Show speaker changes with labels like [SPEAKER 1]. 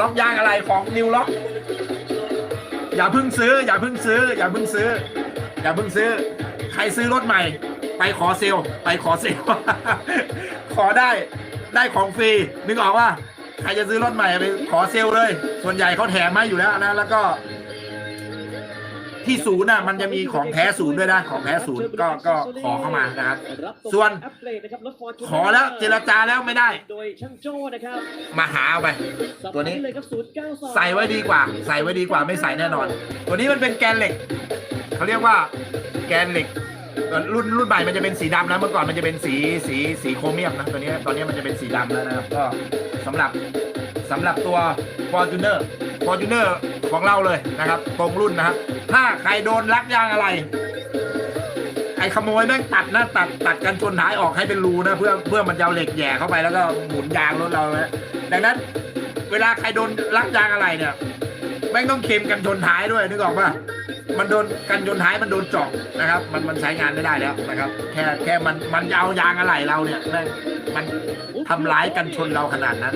[SPEAKER 1] ล็อกยางอะไรของนิวล็อกอย่าเพิ่งซื้อ อย่าเพิ่งซื้อ อย่าเพิ่งซื้อ อย่าเพิ่งซื้อ ใครซื้อรถใหม่ ไปขอเซลไปขอเซลขอได้ได้ของฟรีนึกออกว่าใครจะซื้อรถใหม่ไปขอเซลเลย ส่วนใหญ่เขาแถมมาอยู่แล้วนะแล้วก็ ที่ศูนย์น่ะมันจะมีของแท้ศูนย์ด้วยนะของแท้ศูนย์ก็ก็ขอเข้ามานะครับ ส่วนขอแล้วเจรจาแล้วไม่ได้
[SPEAKER 2] โดยช่างโจ้นะครับ
[SPEAKER 1] มาหาเอาไป ตัวนี้ใส่ไว้ดีกว่า ใส่ไว้ดีกว่าไม่ใส่แน่นอน ตัวนี้มันเป็นแกนเหล็กเขาเรียกว่าแกนเหล็กรุ่นรุ่นใหม่มันจะเป็นสีดำนะเมื่อก่อนมันจะเป็นสีสีสีโครเมียมนะตัวนี้ตอนนี้มันจะเป็นสีดำแล้วนะครับก็สำหรับสำหรับตัว Fortuner Fortuner ของเราเลยนะครับ ตรงรุ่นนะครับ ถ้าใครโดนลักยางอะไร ไอ้ขโมยแม่งตัดนะตัดตัดกันชนท้ายออกให้เป็นรูนะ เพื่อเพื่อมันจะเอาเหล็กแย่เข้าไปแล้วก็หมุนยางรถเรานะดังนั้น เวลาใครโดนลักยางอะไรเนี่ยแม่งต้องเค็มกันชนท้ายด้วยนึกออกปะมันโดนกันชนท้ายมันโดนเจาะนะครับ มันมันใช้งานไม่ได้แล้วนะครับ แค่แค่มันมันจะเอายางอะไรเราเนี่ยแม่งมันทำร้ายกันชนเราขนาดนั้น